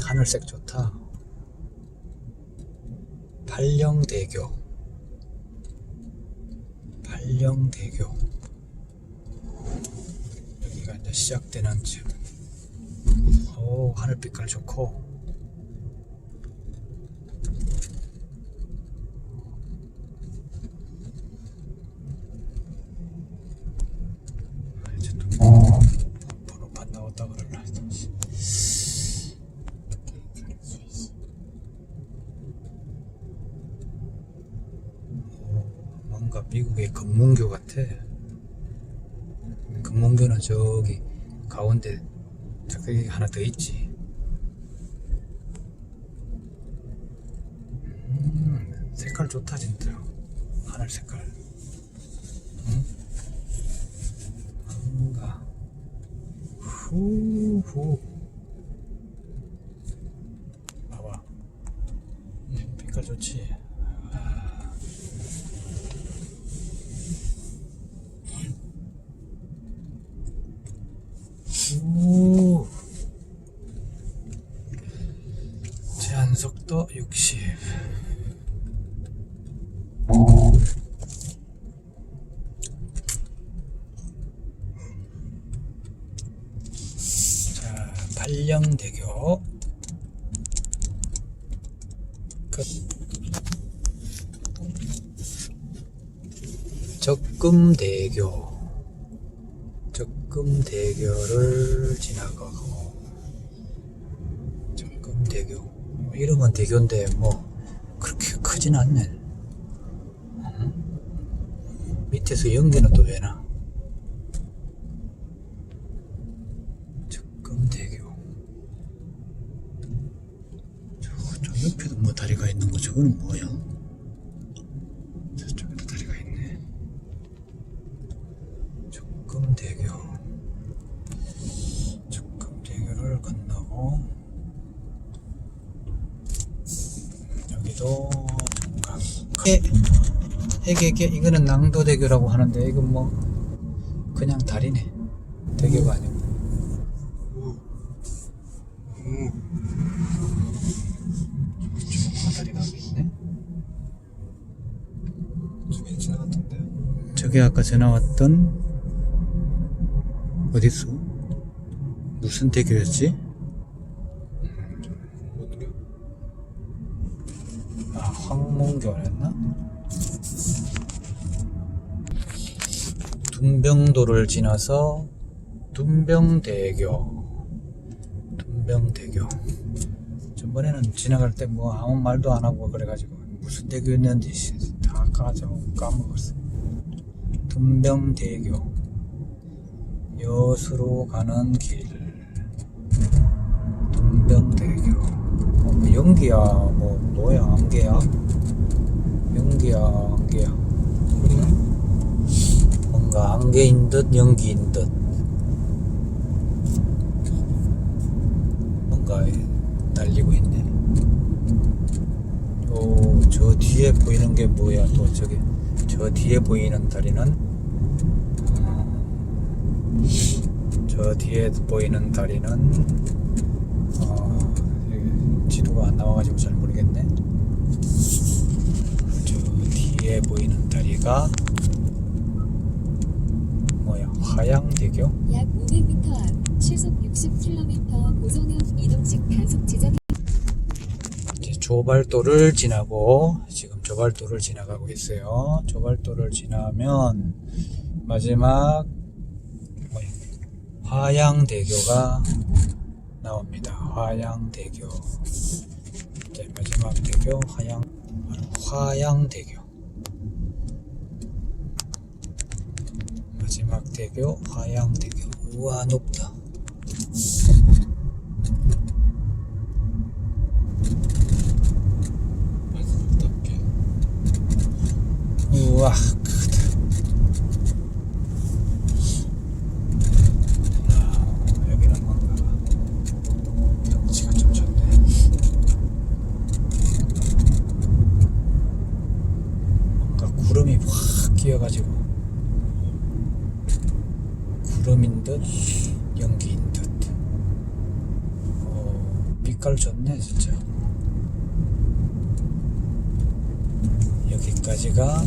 하늘색 좋다. 발령대교. 발령대교. 여기가 이제 시작되는 집. 오, 하늘빛깔 좋고. 아, 이제 또 번호판 나왔다 그럴라. 오, 미국의 금문교 같아. 금문교는 저기 가운데 저기 하나 더 있지. 음, 색깔 좋다 진짜. 하늘 색깔. 응? 뭔가 후후. 봐봐. 음, 빛깔 좋지. 오. 속도 60. 자, 발령대교. 끝. 적금대교. 적금대교를 지나가고 적금대교 뭐 이름은 대교인데 뭐 그렇게 크진 않네 응? 밑에서 연기는 또 왜 나? 적금대교 저, 저 옆에도 뭐 다리가 있는 거 저거는 뭐야? 저쪽에도 다리가 있네 적금대교 적금대교를 건너고 여기도 중간 해계계 이거는 낭도대교라고 하는데 이건 뭐 그냥 다리네 대교가 아니고 지나갔던데요? 저게 아까 전화 왔던 어딨어? 무슨 대교였지? 뭔가? 아 황몽교였나? 둔병도를 지나서 둔병대교. 둔병대교. 전번에는 지나갈 때 뭐 아무 말도 안 하고 그래가지고 무슨 대교였는지 씨, 다 까져 까먹었어 둔병대교. 여수로 가는 길 연기야 뭐 뭐야 안개야? 연기야 안개야. 뭔가 안개인 듯 연기인 듯. 뭔가 날리고 있네. 요 저 뒤에 보이는 게 뭐야 또 저기? 저 뒤에 보이는 다리는? 어, 저 뒤에 보이는 다리는 어, 지도가 안 나와가지고 잘 모르겠네. 저 뒤에 보이는 다리가 뭐야? 화양대교? 약 500m 앞 시속 60km 고성형 이동식 단속 지점이 이제 조발도를 지나고 지금 조발도를 지나가고 있어요. 조발도를 지나면 마지막 뭐야? 화양대교가 나옵니다. 화양대교. 이제 마지막 대교 화양 화양대교. 마지막 대교 화양대교. 우와 높다. 우와 크다 아, 여기는 뭔가 경치가 좀 좋네 뭔가 구름이 확 끼어가지고. 구름인 듯 연기인 듯. 어, 빛 색깔 좋네 진짜. 여기까지가